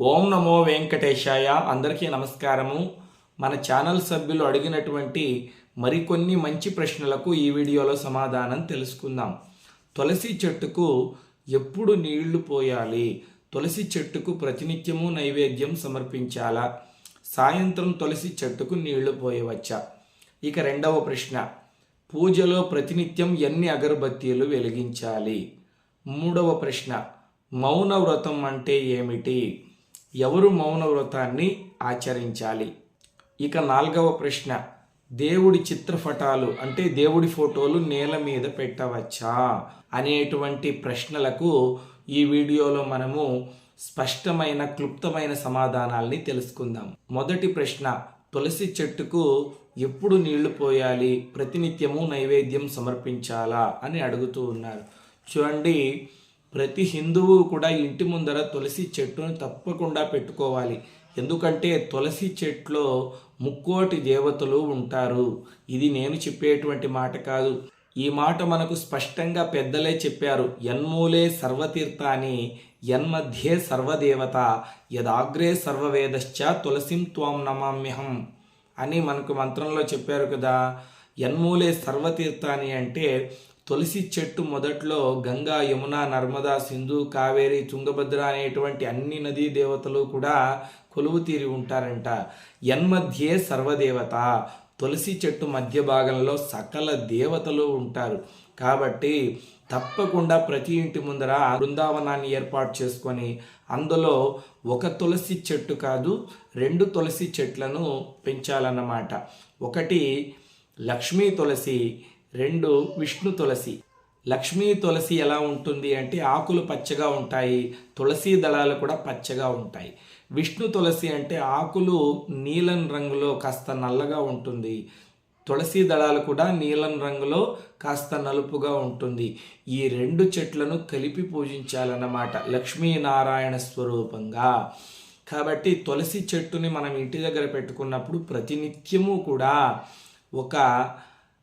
ఓం నమో వెంకటేశాయ. అందరికీ నమస్కారము. మన ఛానల్ సభ్యులు అడిగినటువంటి మరికొన్ని మంచి ప్రశ్నలకు ఈ వీడియోలో సమాధానం తెలుసుకుందాం. తులసి చెట్టుకు ఎప్పుడు నీళ్ళు పోయాలి? తులసి చెట్టుకు ప్రతినిత్యము నైవేద్యం సమర్పించాలా? సాయంత్రం తులసి చెట్టుకు నీళ్ళు పోయవచ్చా? ఇక రెండవ ప్రశ్న. పూజలో ప్రతినిత్యం ఎన్ని అగరబత్తీలు వెలిగించాలి? మూడవ ప్రశ్న. మౌన వ్రతం అంటే ఏమిటి? ఎవరు మౌన వ్రతాన్ని ఆచరించాలి? ఇక నాలుగవ ప్రశ్న దేవుడి చిత్రపటాలు అంటే దేవుడి ఫోటోలు నేల మీద పెట్టవచ్చా? అనేటువంటి ప్రశ్నలకు ఈ వీడియోలో మనము స్పష్టమైన క్లుప్తమైన సమాధానాల్ని తెలుసుకుందాం. మొదటి ప్రశ్న తులసి చెట్టుకు ఎప్పుడు నీళ్ళు పోయాలి? ప్రతినిత్యము నైవేద్యం సమర్పించాలా? అని అడుగుతూ ఉన్నారు. చూడండి ప్రతి హిందువు కూడా ఇంటి ముందర తులసి చెట్టును తప్పకుండా పెట్టుకోవాలి. ఎందుకంటే తులసి చెట్లో ముక్కోటి దేవతలు ఉంటారు. ఇది నేను చెప్పేటువంటి మాట కాదు. ఈ మాట మనకు స్పష్టంగా పెద్దలే చెప్పారు. యన్మూలే సర్వతీర్థాన్ని యన్మధ్యే సర్వదేవత యదాగ్రే సర్వవేదశ్చ తులసిం త్వం నమామ్యహం అని మనకు మంత్రంలో చెప్పారు కదా. యన్మూలే సర్వతీర్థాన్ని అంటే తులసి చెట్టు మొదట్లో గంగా యమున నర్మదా సింధు కావేరి తుంగభద్ర అనేటువంటి అన్ని నదీ దేవతలు కూడా కొలువు తీరి ఉంటారంట. యన్మధ్యే సర్వదేవత. తులసి చెట్టు మధ్య భాగంలో సకల దేవతలు ఉంటారు. కాబట్టి తప్పకుండా ప్రతి ఇంటి ముందర బృందావనాన్ని ఏర్పాటు చేసుకొని అందులో ఒక తులసి చెట్టు కాదు రెండు తులసి చెట్లను పెంచాలన్నమాట. ఒకటి లక్ష్మీ తులసి రెండు విష్ణు తులసి. లక్ష్మీ తులసి ఎలా ఉంటుంది అంటే ఆకులు పచ్చగా ఉంటాయి తులసి దళాలు కూడా పచ్చగా ఉంటాయి. విష్ణు తులసి అంటే ఆకులు నీలం రంగులో కాస్త నల్లగా ఉంటుంది. తులసి దళాలు కూడా నీలం రంగులో కాస్త నలుపుగా ఉంటుంది. ఈ రెండు చెట్లను కలిపి పూజించాలన్నమాట లక్ష్మీనారాయణ స్వరూపంగా. కాబట్టి తులసి చెట్టుని మనం ఇంటి దగ్గర పెట్టుకున్నప్పుడు ప్రతినిత్యము కూడా ఒక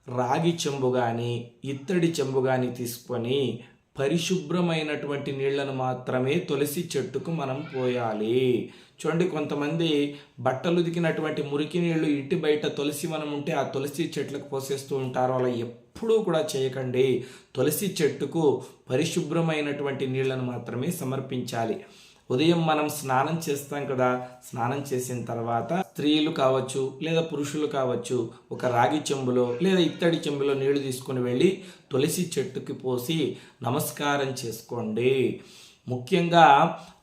రాగి చెంబు కానీ ఇత్తడి చెంబు కానీ తీసుకొని పరిశుభ్రమైనటువంటి నీళ్ళను మాత్రమే తులసి చెట్టుకు మనం పోయాలి. చూడండి కొంతమంది బట్టలు ఉదికినటువంటి మురికి నీళ్ళు ఇంటి బయట తులసి మనం ఉంటే ఆ తులసి చెట్లకు పోసేస్తూ ఉంటారు. అలా ఎప్పుడూ కూడా చేయకండి. తులసి చెట్టుకు పరిశుభ్రమైనటువంటి నీళ్ళను మాత్రమే సమర్పించాలి. ఉదయం మనం స్నానం చేస్తాం కదా స్నానం చేసిన తర్వాత స్త్రీలు కావచ్చు లేదా పురుషులు కావచ్చు ఒక రాగి చెంబులో లేదా ఇత్తడి చెంబులో నీళ్ళు తీసుకొని వెళ్ళి తులసి చెట్టుకి పోసి నమస్కారం చేసుకోండి. ముఖ్యంగా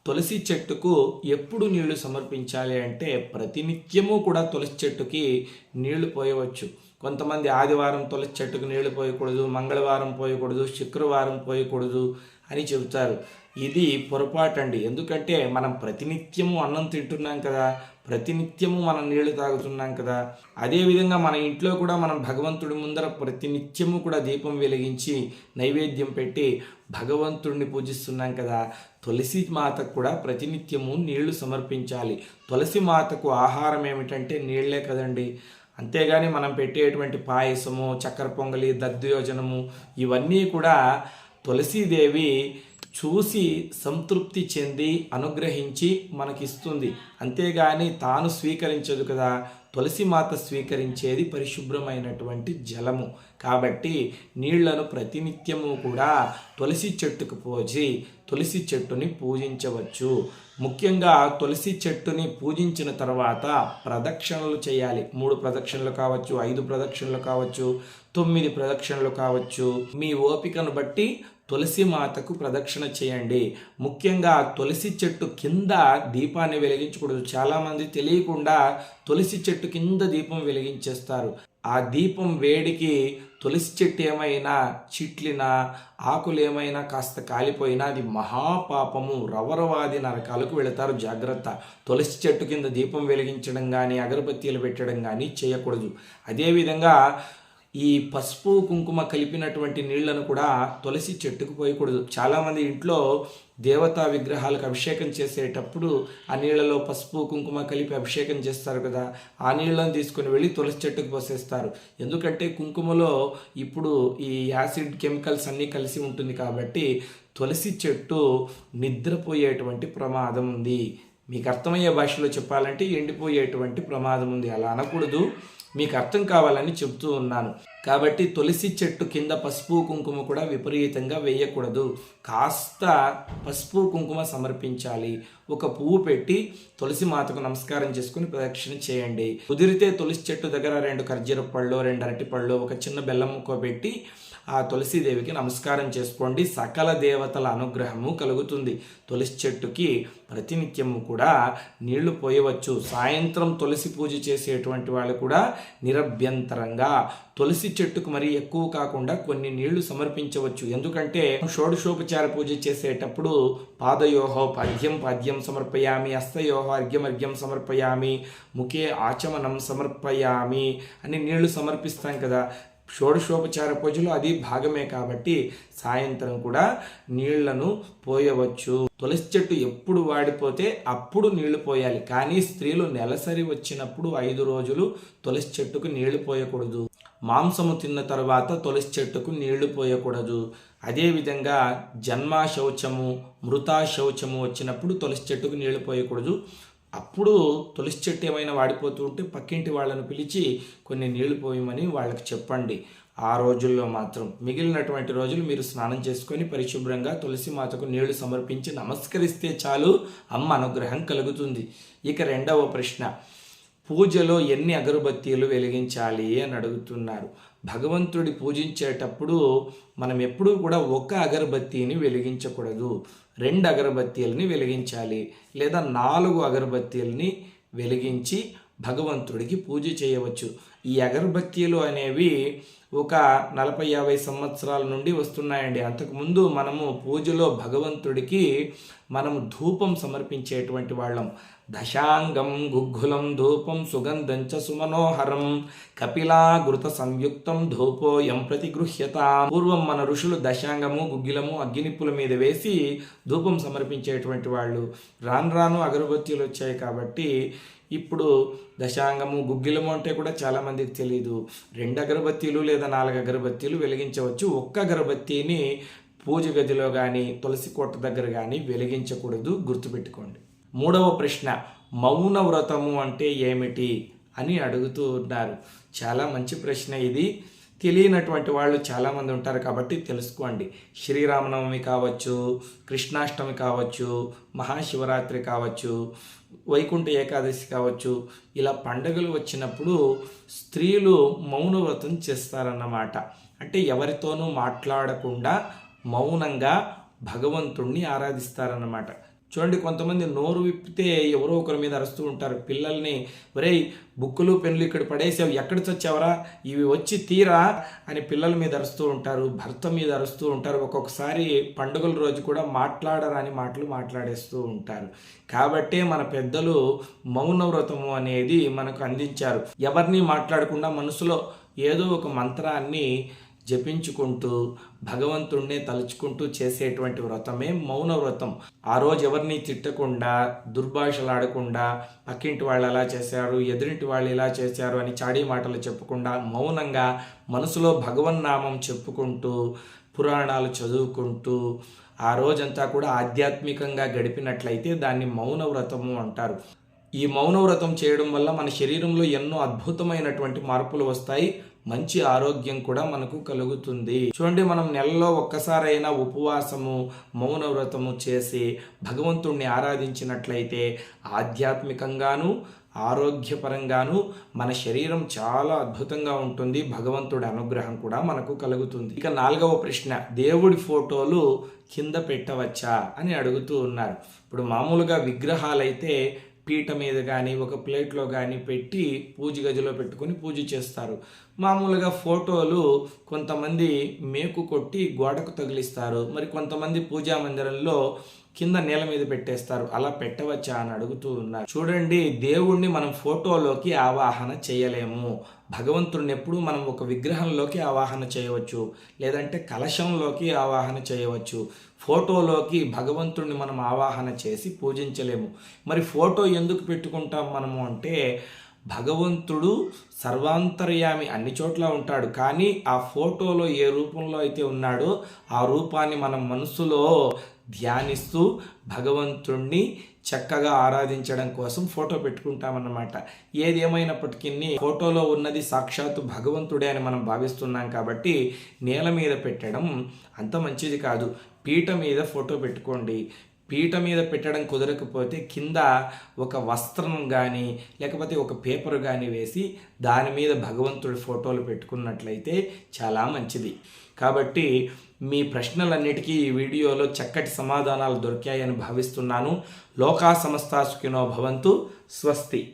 తులసి చెట్టుకు ఎప్పుడు నీళ్ళు సమర్పించాలి అంటే ప్రతినిత్యము కూడా తులసి చెట్టుకి నీళ్ళు పోయవచ్చు. కొంతమంది ఆదివారం తులసి చెట్టుకు నీళ్ళు పోయకూడదు మంగళవారం పోయకూడదు శుక్రవారం పోయకూడదు అని చెబుతారు. ఇది పొరపాటండి. ఎందుకంటే మనం ప్రతినిత్యము అన్నం తింటున్నాం కదా ప్రతినిత్యము మనం నీళ్ళు తాగుతున్నాం కదా అదేవిధంగా మన ఇంట్లో కూడా మనం భగవంతుడి ముందర ప్రతినిత్యము కూడా దీపం వెలిగించి నైవేద్యం పెట్టి భగవంతుడిని పూజిస్తున్నాం కదా తులసి మాతకు కూడా ప్రతినిత్యము నీళ్ళు సమర్పించాలి. తులసి మాతకు ఆహారం ఏమిటంటే నీళ్ళే కదండి. అంతేగాని మనం పెట్టేటువంటి పాయసము చక్కెర పొంగలి దద్యోజనము ఇవన్నీ కూడా తులసీదేవి చూసి సంతృప్తి చెంది అనుగ్రహించి మనకిస్తుంది. అంతేగాని తాను స్వీకరించదు కదా. తులసి మాత స్వీకరించేది పరిశుభ్రమైనటువంటి జలము. కాబట్టి నీళ్ళను ప్రతినిత్యము కూడా తులసి చెట్టుకు పోసి తులసి చెట్టుని పూజించవచ్చు. ముఖ్యంగా తులసి చెట్టుని పూజించిన తర్వాత ప్రదక్షిణలు చేయాలి. మూడు ప్రదక్షిణలు కావచ్చు ఐదు ప్రదక్షిణలు కావచ్చు తొమ్మిది ప్రదక్షిణలు కావచ్చు. మీ ఓపికను బట్టి తులసి మాతకు ప్రదక్షిణ చేయండి. ముఖ్యంగా తులసి చెట్టు కింద దీపాన్ని వెలిగించకూడదు. చాలామంది తెలియకుండా తులసి చెట్టు కింద దీపం వెలిగించేస్తారు. ఆ దీపం వేడికి తులసి చెట్టు ఏమైనా చిట్లినా ఆకులు ఏమైనా కాస్త కాలిపోయినా అది మహాపాపము. రవరవాది నరకాలకు వెళతారు. జాగ్రత్త. తులసి చెట్టు కింద దీపం వెలిగించడం కానీ అగరబత్తీలు పెట్టడం కానీ చేయకూడదు. అదేవిధంగా ఈ పసుపు కుంకుమ కలిపినటువంటి నీళ్ళను కూడా తులసి చెట్టుకు పోయకూడదు. చాలామంది ఇంట్లో దేవతా విగ్రహాలకు అభిషేకం చేసేటప్పుడు ఆ నీళ్ళలో పసుపు కుంకుమ కలిపి అభిషేకం చేస్తారు కదా. ఆ నీళ్ళను తీసుకొని వెళ్ళి తులసి చెట్టుకు పోసేస్తారు. ఎందుకంటే కుంకుమలో ఇప్పుడు ఈ యాసిడ్ కెమికల్స్ అన్నీ కలిసి ఉంటుంది కాబట్టి తులసి చెట్టు నిద్రపోయేటువంటి ప్రమాదం ఉంది. మీకు అర్థమయ్యే భాషలో చెప్పాలంటే ఎండిపోయేటువంటి ప్రమాదం ఉంది. అలా అనకూడదు. మీకు అర్థం కావాలని చెప్తూ ఉన్నాను. కాబట్టి తులసి చెట్టు కింద పసుపు కుంకుమ కూడా విపరీతంగా వేయకూడదు. కాస్త పసుపు కుంకుమ సమర్పించాలి. ఒక పువ్వు పెట్టి తులసి మాతకు నమస్కారం చేసుకుని ప్రదక్షిణ చేయండి. కుదిరితే తులసి చెట్టు దగ్గర రెండు ఖర్జూర పళ్ళు రెండు అరటి పళ్ళు ఒక చిన్న బెల్లం ముక్క పెట్టి ఆ తులసిదేవికి నమస్కారం చేసుకోండి. సకల దేవతల అనుగ్రహము కలుగుతుంది. తులసి చెట్టుకి ప్రతినిత్యము కూడా నీళ్ళు పోయవచ్చు. సాయంత్రం తులసి పూజ చేసేటువంటి వాళ్ళు కూడా నిరభ్యంతరంగా తులసి చెట్టుకు మరి ఎక్కువ కాకుండా కొన్ని నీళ్ళు సమర్పించవచ్చు. ఎందుకంటే షోడశోపచార పూజ చేసేటప్పుడు పాదయోహో పద్యం పద్యం సమర్పయామి అస్తయోహ అర్ఘ్యం అర్ఘ్యం సమర్పయామి ముఖే ఆచమనం సమర్పయామి అని నీళ్ళు సమర్పిస్తాం కదా. షోడశోపచార పూజలో అది భాగమే కాబట్టి సాయంత్రం కూడా నీళ్ళను పోయవచ్చు. తులసి చెట్టు ఎప్పుడు వాడిపోతే అప్పుడు నీళ్ళు పోయాలి. కానీ స్త్రీలు నెలసరి వచ్చినప్పుడు ఐదు రోజులు తులసి చెట్టుకు నీళ్ళు పోయకూడదు. మాంసము తిన్న తర్వాత తులసి చెట్టుకు నీళ్ళు పోయకూడదు. అదేవిధంగా జన్మ శౌచము శౌచము వచ్చినప్పుడు తులసి చెట్టుకు నీళ్ళు పోయకూడదు. అప్పుడు తులసి చెట్టు ఏమైనా వాడిపోతూ ఉంటే పక్కింటి వాళ్ళను పిలిచి కొన్ని నీళ్ళు పోయమని వాళ్ళకి చెప్పండి. ఆ రోజుల్లో మాత్రం మిగిలినటువంటి రోజులు మీరు స్నానం చేసుకొని పరిశుభ్రంగా తులసి మాతకు నీళ్ళు సమర్పించి నమస్కరిస్తే చాలు అమ్మ అనుగ్రహం కలుగుతుంది. ఇక రెండవ ప్రశ్న. పూజలో ఎన్ని అగరబత్తీలు వెలిగించాలి అని అడుగుతున్నారు. భగవంతుడి పూజించేటప్పుడు మనం ఎప్పుడూ కూడా ఒక అగరబత్తీని వెలిగించకూడదు. రెండు అగరబత్తీలని వెలిగించాలి లేదా నాలుగు అగరబత్తీలని వెలిగించి భగవంతుడికి పూజ చేయవచ్చు. ఈ అగరబత్తీలు అనేవి ఒక నలభై యాభై సంవత్సరాల నుండి వస్తున్నాయండి. అంతకుముందు మనము పూజలో భగవంతుడికి మనము ధూపం సమర్పించేటువంటి వాళ్ళం. దశాంగం గుగ్గులం ధూపం సుగంధంచ సుమనోహరం కపిలాగృత సంయుక్తం ధూపోయం ప్రతిగృహ్యత. పూర్వం మన ఋషులు దశాంగము గుగ్గిలము అగ్గినిప్పుల మీద వేసి ధూపం సమర్పించేటువంటి వాళ్ళు. రాను రాను అగరబత్తీలు వచ్చాయి కాబట్టి ఇప్పుడు దశాంగము గుగ్గిలము అంటే కూడా చాలామందికి తెలియదు రెండు అగరబత్తీలు లేదా నాలుగు అగరబత్తీలు వెలిగించవచ్చు. ఒక్క అగరబత్తీని పూజ గదిలో కానీ తులసి కోట దగ్గర కానీ వెలిగించకూడదు. గుర్తుపెట్టుకోండి. మూడవ ప్రశ్న మౌన వ్రతము అంటే ఏమిటి అని అడుగుతూ ఉన్నారు. చాలా మంచి ప్రశ్న ఇది. తెలియనటువంటి వాళ్ళు చాలామంది ఉంటారు కాబట్టి తెలుసుకోండి. శ్రీరామనవమి కావచ్చు కృష్ణాష్టమి కావచ్చు మహాశివరాత్రి కావచ్చు వైకుంఠ ఏకాదశి కావచ్చు ఇలా పండుగలు వచ్చినప్పుడు స్త్రీలు మౌనవ్రతం చేస్తారన్నమాట. అంటే ఎవరితోనూ మాట్లాడకుండా మౌనంగా భగవంతుణ్ణి ఆరాధిస్తారన్నమాట. చూడండి కొంతమంది నోరు విప్పితే ఎవరో ఒకరి మీద అరుస్తూ ఉంటారు. పిల్లల్ని ఒరేయ్ బుక్కులు పెన్నులు ఇక్కడ పడేసావు ఎక్కడ చచ్చావరా ఇవి వచ్చి తీరా? అని పిల్లల మీద అరుస్తూ ఉంటారు భర్త మీద అరుస్తూ ఉంటారు. ఒక్కొక్కసారి పండుగల రోజు కూడా మాట్లాడరాని మాటలు మాట్లాడేస్తూ ఉంటారు. కాబట్టే మన పెద్దలు మౌన వ్రతము అనేది మనకు అందించారు. ఎవరిని మాట్లాడకుండా మనసులో ఏదో ఒక మంత్రాన్ని జపించుకుంటూ భగవంతుణ్ణే తలుచుకుంటూ చేసేటువంటి వ్రతమే మౌన వ్రతం. ఆ రోజు ఎవరిని తిట్టకుండా దుర్భాషలాడకుండా పక్కింటి వాళ్ళు ఎలా చేశారు ఎదురింటి వాళ్ళు ఎలా చేశారు అని చాడీ మాటలు చెప్పకుండా మౌనంగా మనసులో భగవన్నామం చెప్పుకుంటూ పురాణాలు చదువుకుంటూ ఆ రోజంతా కూడా ఆధ్యాత్మికంగా గడిపినట్లయితే దాన్ని మౌన వ్రతము అంటారు. ఈ మౌన వ్రతం చేయడం వల్ల మన శరీరంలో ఎన్నో అద్భుతమైనటువంటి మార్పులు వస్తాయి. మంచి ఆరోగ్యం కూడా మనకు కలుగుతుంది. చూడండి మనం నెలలో ఒక్కసారైనా ఉపవాసము మౌన వ్రతము చేసి భగవంతుణ్ణి ఆరాధించినట్లయితే ఆధ్యాత్మికంగాను ఆరోగ్యపరంగాను మన శరీరం చాలా అద్భుతంగా ఉంటుంది. భగవంతుడి అనుగ్రహం కూడా మనకు కలుగుతుంది. ఇక నాలుగవ ప్రశ్న దేవుడి ఫోటోలు కింద పెట్టవచ్చా అని అడుగుతూ ఉన్నారు. ఇప్పుడు మామూలుగా విగ్రహాలైతే పీట మీద కానీ ఒక ప్లేట్లో కానీ పెట్టి పూజ గదిలో పెట్టుకొని పూజ చేస్తారు. మామూలుగా ఫోటోలు కొంతమంది మేకు కొట్టి గోడకు తగిలిస్తారు. మరి కొంతమంది పూజా మందిరంలో కింద నేల మీద పెట్టేస్తారు. అలా పెట్టవచ్చా అని అడుగుతూ ఉన్నారు. చూడండి దేవుణ్ణి మనం ఫోటోలోకి ఆవాహన చేయలేము. భగవంతుడిని ఎప్పుడు మనం ఒక విగ్రహంలోకి ఆవాహన చేయవచ్చు. లేదంటే కలశంలోకి ఆవాహన చేయవచ్చు. ఫోటోలోకి భగవంతుడిని మనం ఆవాహన చేసి పూజించలేము. మరి ఫోటో ఎందుకు పెట్టుకుంటాం మనము అంటే భగవంతుడు సర్వాంతర్యామి అన్ని చోట్ల ఉంటాడు. కానీ ఆ ఫోటోలో ఏ రూపంలో అయితే ఉన్నాడో ఆ రూపాన్ని మనం మనసులో ధ్యానిస్తూ భగవంతుణ్ణి చక్కగా ఆరాధించడం కోసం ఫోటో పెట్టుకుంటామన్నమాట. ఏది ఫోటోలో ఉన్నది సాక్షాత్తు భగవంతుడే అని మనం భావిస్తున్నాం కాబట్టి నేల మీద పెట్టడం అంత మంచిది కాదు. పీట మీద ఫోటో పెట్టుకోండి. పీట మీద పెట్టడం కుదరకపోతే కింద ఒక వస్త్రం కానీ లేకపోతే ఒక పేపర్ కానీ వేసి దాని మీద భగవంతుడి ఫోటోలు పెట్టుకున్నట్లయితే చాలా మంచిది. కాబట్టి మీ ప్రశ్నలన్నిటికీ ఈ వీడియోలో చక్కటి సమాధానాలు దొరికాయని భావిస్తున్నాను. లోకా సమస్తా సుఖినో భవంతు. స్వస్తి.